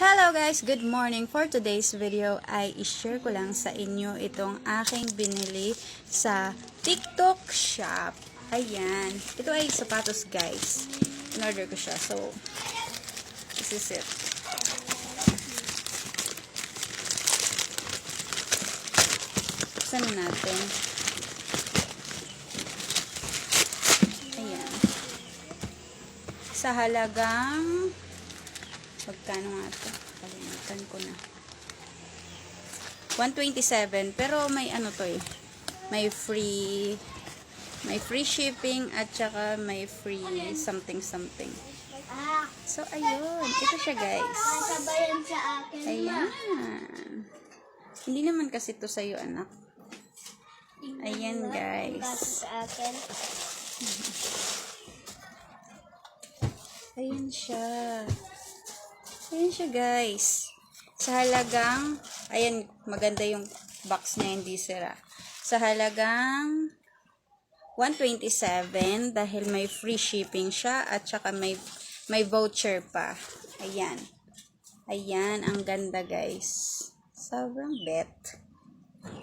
Hello guys! Good morning! For today's video ay i-share ko lang sa inyo itong aking binili sa TikTok shop. Ayan. Ito ay sapatos guys. In-order ko siya. So, this is it. Buksan na natin. Ayan. Sa halagang Magkano nga ito? Kalimutan ko na. 127. Pero may ano to eh. May free may free shipping at saka may free something something. So, ayun. Ito siya guys. sabayan sa akin. Ayan. Hindi naman kasi to sa'yo anak. Ayan guys. Sa. Ayan siya. Ayan siya, guys. Sa halagang, ayan, maganda yung box niya, hindi sira. Sa halagang 127 dahil may free shipping siya at saka may may voucher pa. Ayan. Ayan, ang ganda, guys. Sobrang bet.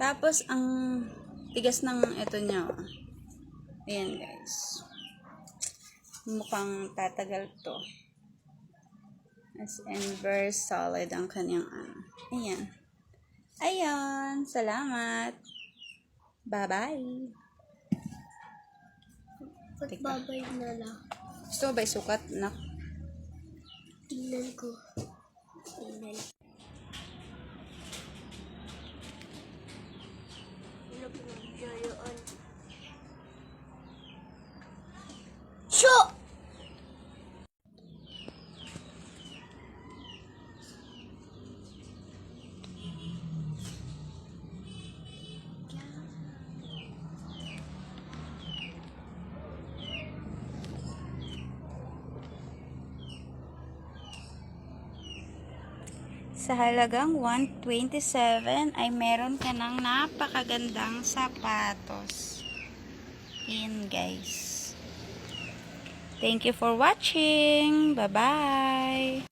Tapos, ang tigas ng ito niya. Ayan, guys. Mukhang tatagal to. As in, very solid ang kanyang ano. Ayan. Ayan. Salamat. Bye-bye. Pagbabay na lang. Gusto ba isukat? Nak. Tingnan ko. Tingnan. Ano Sa halagang 127 ay meron ka ng napakagandang sapatos. Ayan guys. Thank you for watching. Bye-bye.